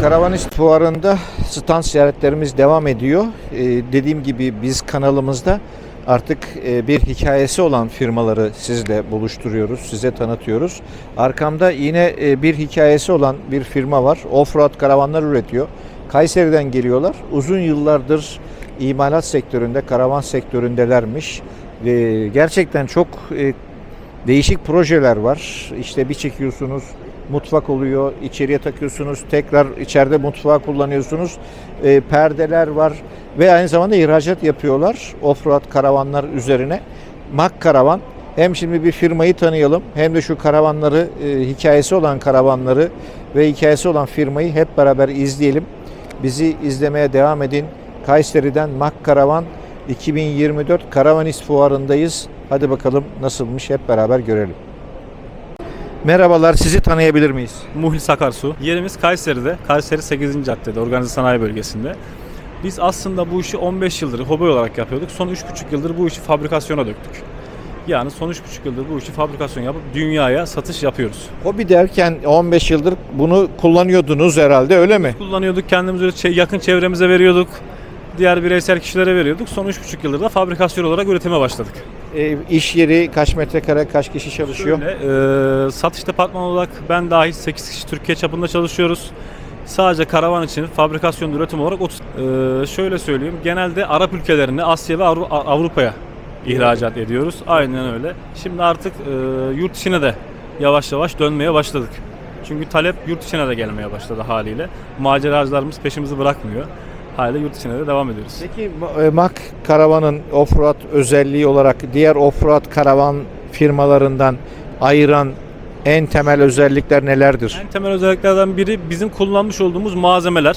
Karavanist fuarında stand ziyaretlerimiz devam ediyor. Ee, dediğim gibi biz kanalımızda artık e, bir hikayesi olan firmaları sizle buluşturuyoruz, size tanıtıyoruz. Arkamda yine e, bir hikayesi olan bir firma var. Offroad karavanlar üretiyor. Kayseri'den geliyorlar. Uzun yıllardır imalat sektöründe, karavan sektöründelermiş. Gerçekten çok e, değişik projeler var. İşte bir çekiyorsunuz mutfak oluyor, içeriye takıyorsunuz, tekrar içeride mutfağı kullanıyorsunuz. E, perdeler var ve aynı zamanda ihracat yapıyorlar offroad karavanlar üzerine. Mak Karavan hem şimdi bir firmayı tanıyalım hem de şu karavanları, e, hikayesi olan karavanları ve hikayesi olan firmayı hep beraber izleyelim. Bizi izlemeye devam edin. Kayseri'den Mak Karavan 2024 Karavanist Fuarı'ndayız. Hadi bakalım nasılmış hep beraber görelim. Merhabalar, sizi tanıyabilir miyiz? Muhlis Akarsu. Yerimiz Kayseri'de. Kayseri 8. caddede, organize sanayi bölgesinde. Biz aslında bu işi 15 yıldır hobi olarak yapıyorduk. Son 3,5 yıldır bu işi fabrikasyona döktük. Yani son 3,5 yıldır bu işi fabrikasyon yapıp dünyaya satış yapıyoruz. Hobi derken 15 yıldır bunu kullanıyordunuz herhalde öyle mi? Kullanıyorduk, kendimiz yakın çevremize veriyorduk. Diğer bireysel kişilere veriyorduk. Son 3,5 yıldır da fabrikasyon olarak üretime başladık. E, iş yeri kaç metrekare, kaç kişi çalışıyor? Şöyle, e, satış departmanı olarak ben dahil 8 kişi Türkiye çapında çalışıyoruz. Sadece karavan için fabrikasyon üretim olarak 30. E, şöyle söyleyeyim. Genelde Arap ülkelerine, Asya ve Avru- Avrupa'ya ihracat ediyoruz. Aynen öyle. Şimdi artık e, yurt içine de yavaş yavaş dönmeye başladık. Çünkü talep yurt içine de gelmeye başladı haliyle. Maceracılarımız peşimizi bırakmıyor. Haliyle yurt içine de devam ediyoruz. Peki e, Mak Karavan'ın offroad özelliği olarak diğer offroad karavan firmalarından ayıran en temel özellikler nelerdir? En temel özelliklerden biri bizim kullanmış olduğumuz malzemeler.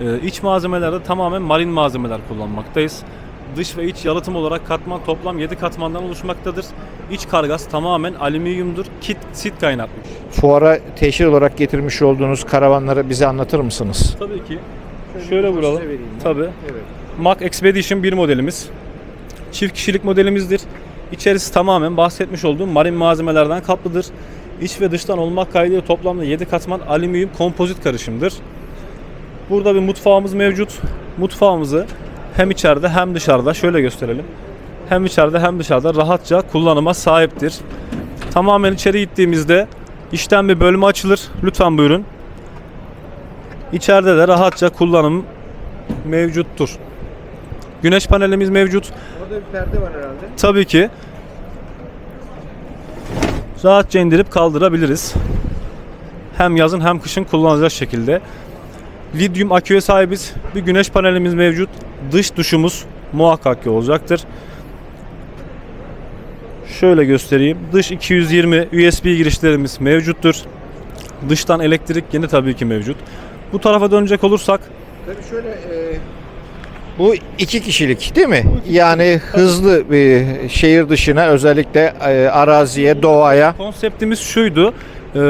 Ee, iç malzemelerde tamamen marin malzemeler kullanmaktayız. Dış ve iç yalıtım olarak katman toplam 7 katmandan oluşmaktadır. İç kargas tamamen alüminyumdur. Kit sit kaynaklı. Fuara teşhir olarak getirmiş olduğunuz karavanları bize anlatır mısınız? Tabii ki. Şöyle vuralım. Tabii. Mac Expedition 1 modelimiz. Çift kişilik modelimizdir. İçerisi tamamen bahsetmiş olduğum marin malzemelerden kaplıdır. İç ve dıştan olmak kaydıyla toplamda 7 katman alüminyum kompozit karışımdır. Burada bir mutfağımız mevcut. Mutfağımızı hem içeride hem dışarıda şöyle gösterelim. Hem içeride hem dışarıda rahatça kullanıma sahiptir. Tamamen içeri gittiğimizde işten bir bölme açılır. Lütfen buyurun. İçeride de rahatça kullanım mevcuttur. Güneş panelimiz mevcut. Orada bir perde var herhalde. Tabii ki rahatça indirip kaldırabiliriz. Hem yazın hem kışın kullanılacak şekilde. Lityum aküye sahibiz. Bir güneş panelimiz mevcut. Dış duşumuz muhakkak ki olacaktır. Şöyle göstereyim. Dış 220 USB girişlerimiz mevcuttur. Dıştan elektrik yine tabii ki mevcut. Bu tarafa dönecek olursak Tabii şöyle e, bu iki kişilik değil mi? Yani hızlı bir şehir dışına özellikle e, araziye, doğaya Konseptimiz şuydu. Ee,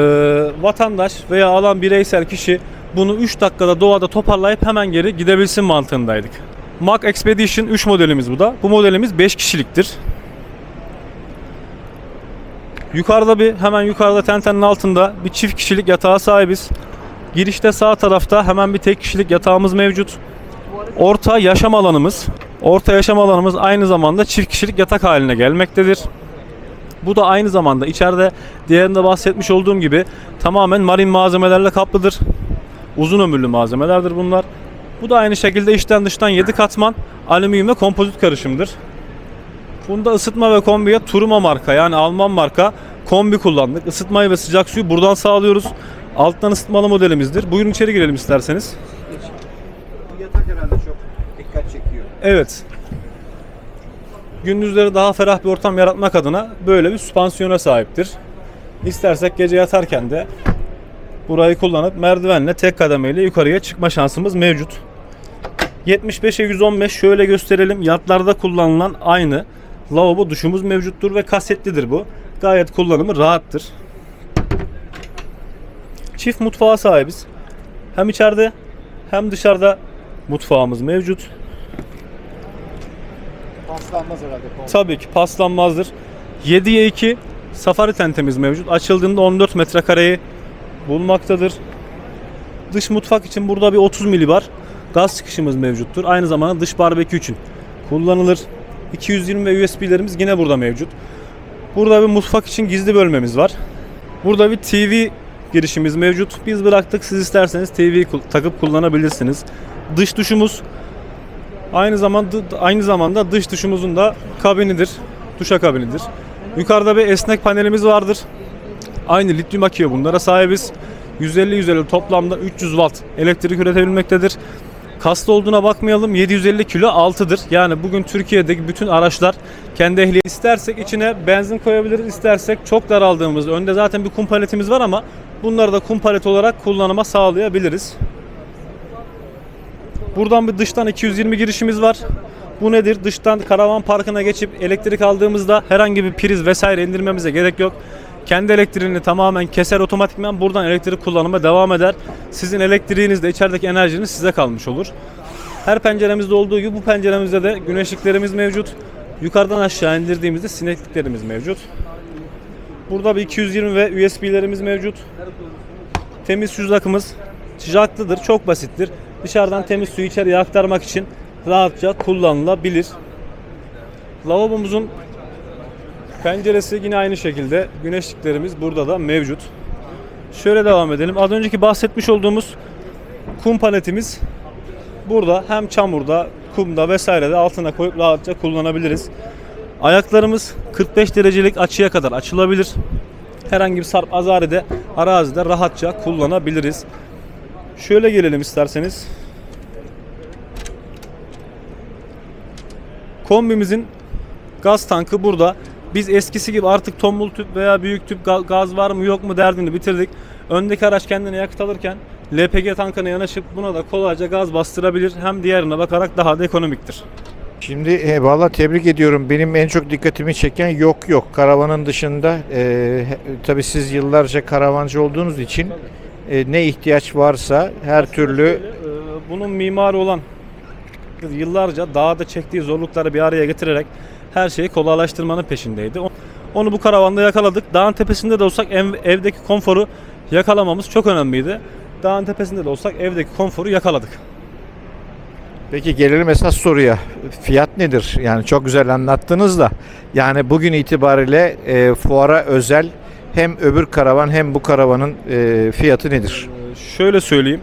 vatandaş veya alan bireysel kişi bunu 3 dakikada doğada toparlayıp hemen geri gidebilsin mantığındaydık. Mac Expedition 3 modelimiz bu da. Bu modelimiz 5 kişiliktir. Yukarıda bir hemen yukarıda tentenin altında bir çift kişilik yatağa sahibiz. Girişte sağ tarafta hemen bir tek kişilik yatağımız mevcut. Orta yaşam alanımız. Orta yaşam alanımız aynı zamanda çift kişilik yatak haline gelmektedir. Bu da aynı zamanda içeride diğerinde bahsetmiş olduğum gibi tamamen marin malzemelerle kaplıdır. Uzun ömürlü malzemelerdir bunlar. Bu da aynı şekilde içten dıştan 7 katman alüminyum ve kompozit karışımdır. Bunda ısıtma ve kombiye Turuma marka yani Alman marka kombi kullandık. Isıtmayı ve sıcak suyu buradan sağlıyoruz. Alttan ısıtmalı modelimizdir. Buyurun içeri girelim isterseniz. Bu yatak herhalde çok dikkat çekiyor. Evet. Gündüzleri daha ferah bir ortam yaratmak adına böyle bir süspansiyona sahiptir. İstersek gece yatarken de burayı kullanıp merdivenle tek kademeyle yukarıya çıkma şansımız mevcut. 75'e 115 şöyle gösterelim. Yatlarda kullanılan aynı lavabo duşumuz mevcuttur ve kasetlidir bu. Gayet kullanımı rahattır. Çift mutfağa sahibiz. Hem içeride hem dışarıda mutfağımız mevcut. Paslanmaz herhalde. Tabii ki paslanmazdır. 7'ye 2 safari tentemiz mevcut. Açıldığında 14 metrekareyi bulmaktadır. Dış mutfak için burada bir 30 milibar gaz çıkışımız mevcuttur. Aynı zamanda dış barbekü için kullanılır. 220 ve USB'lerimiz yine burada mevcut. Burada bir mutfak için gizli bölmemiz var. Burada bir TV girişimiz mevcut. Biz bıraktık. Siz isterseniz TV takıp kullanabilirsiniz. Dış duşumuz aynı zamanda aynı zamanda dış duşumuzun da kabinidir. Duşa kabinidir. Yukarıda bir esnek panelimiz vardır. Aynı lityum aküye bunlara sahibiz. 150-150 toplamda 300 watt elektrik üretebilmektedir. Kaslı olduğuna bakmayalım 750 kilo altıdır. Yani bugün Türkiye'deki bütün araçlar kendi ehliyet istersek içine benzin koyabiliriz istersek çok daraldığımız önde zaten bir kum paletimiz var ama bunları da kum palet olarak kullanıma sağlayabiliriz. Buradan bir dıştan 220 girişimiz var. Bu nedir? Dıştan karavan parkına geçip elektrik aldığımızda herhangi bir priz vesaire indirmemize gerek yok. Kendi elektriğini tamamen keser otomatikman buradan elektrik kullanıma devam eder. Sizin elektriğiniz de içerideki enerjiniz size kalmış olur. Her penceremizde olduğu gibi bu penceremizde de güneşliklerimiz mevcut. Yukarıdan aşağı indirdiğimizde sinekliklerimiz mevcut. Burada bir 220 ve USB'lerimiz mevcut. Temiz su akımız sıcaklıdır, çok basittir. Dışarıdan temiz suyu içeriye aktarmak için rahatça kullanılabilir. Lavabomuzun penceresi yine aynı şekilde. Güneşliklerimiz burada da mevcut. Şöyle devam edelim. Az önceki bahsetmiş olduğumuz kum paletimiz burada hem çamurda, kumda vesairede altına koyup rahatça kullanabiliriz. Ayaklarımız 45 derecelik açıya kadar açılabilir. Herhangi bir sarp azaride arazide rahatça kullanabiliriz. Şöyle gelelim isterseniz. Kombimizin gaz tankı burada. Biz eskisi gibi artık tombul tüp veya büyük tüp ga- gaz var mı yok mu derdini bitirdik. Öndeki araç kendine yakıt alırken LPG tankına yanaşıp buna da kolayca gaz bastırabilir. Hem diğerine bakarak daha da ekonomiktir. Şimdi e, valla tebrik ediyorum. Benim en çok dikkatimi çeken yok yok. Karavanın dışında e, tabii siz yıllarca karavancı olduğunuz için e, ne ihtiyaç varsa her türlü Şöyle, e, bunun mimarı olan yıllarca dağda çektiği zorlukları bir araya getirerek her şeyi kolaylaştırmanın peşindeydi. Onu bu karavanda yakaladık. Dağın tepesinde de olsak ev- evdeki konforu yakalamamız çok önemliydi. Dağın tepesinde de olsak evdeki konforu yakaladık. Peki gelelim esas soruya. Fiyat nedir? Yani çok güzel anlattınız da. Yani bugün itibariyle e, fuara özel hem öbür karavan hem bu karavanın e, fiyatı nedir? Ee, Şöyle söyleyeyim.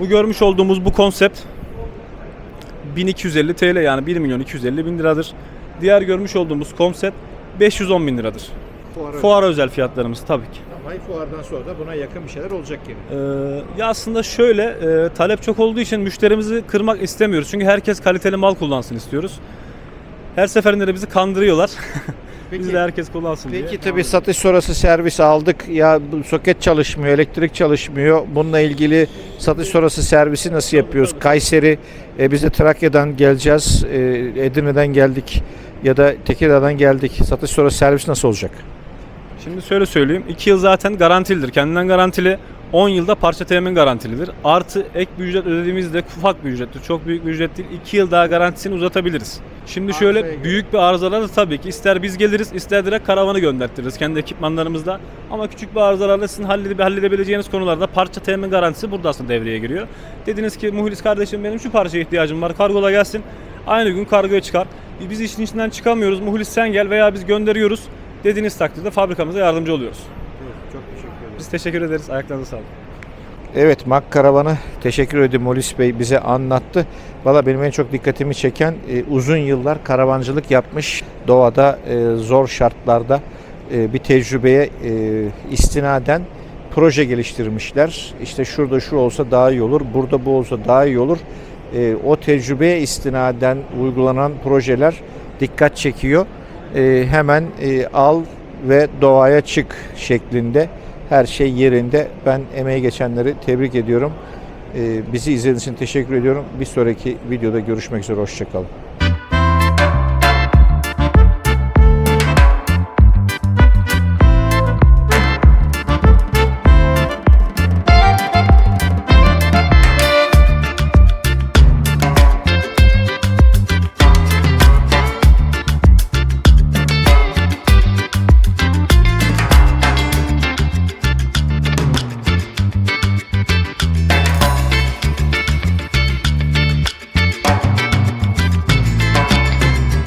Bu görmüş olduğumuz bu konsept 1250 TL yani 1 milyon 250 bin liradır. Diğer görmüş olduğumuz konsept 510 bin liradır. Fuara özel fiyatlarımız tabii ki. Ama fuardan sonra da buna yakın bir şeyler olacak gibi. Ee, ya aslında şöyle e, talep çok olduğu için müşterimizi kırmak istemiyoruz. Çünkü herkes kaliteli mal kullansın istiyoruz. Her seferinde de bizi kandırıyorlar. Biz de herkes kullansın diye. Peki tabii satış sonrası servis aldık. Ya bu soket çalışmıyor, elektrik çalışmıyor. Bununla ilgili satış sonrası servisi nasıl yapıyoruz? Kayseri, e, biz de Trakya'dan geleceğiz. E, Edirne'den geldik ya da Tekirdağ'dan geldik. Satış sonrası servis nasıl olacak? Şimdi şöyle söyleyeyim. 2 yıl zaten garantilidir. Kendinden garantili. 10 yılda parça temin garantilidir. Artı ek bir ücret ödediğimizde ufak bir ücrettir. Çok büyük bir ücret değil. 2 yıl daha garantisini uzatabiliriz. Şimdi şöyle Arızaya göre. büyük bir arızalarda tabii ki ister biz geliriz ister direkt karavanı göndertiriz kendi ekipmanlarımızla. Ama küçük bir arızalarda sizin hallede- halledebileceğiniz konularda parça temin garantisi burada aslında devreye giriyor. Dediniz ki Muhlis kardeşim benim şu parçaya ihtiyacım var kargola gelsin. Aynı gün kargoya çıkar. Biz işin içinden çıkamıyoruz. Muhlis sen gel veya biz gönderiyoruz. Dediğiniz takdirde fabrikamıza yardımcı oluyoruz. Çok teşekkür ederim. Biz teşekkür ederiz. Ayaklarınıza sağlık. Evet Mak Karavanı teşekkür ederim Molis Bey bize anlattı. Valla benim en çok dikkatimi çeken e, uzun yıllar karavancılık yapmış. Doğada e, zor şartlarda e, bir tecrübeye e, istinaden proje geliştirmişler. İşte şurada şu olsa daha iyi olur, burada bu olsa daha iyi olur. E, o tecrübeye istinaden uygulanan projeler dikkat çekiyor. E, hemen e, al ve doğaya çık şeklinde her şey yerinde. Ben emeği geçenleri tebrik ediyorum. Ee, bizi izlediğiniz için teşekkür ediyorum. Bir sonraki videoda görüşmek üzere. Hoşçakalın.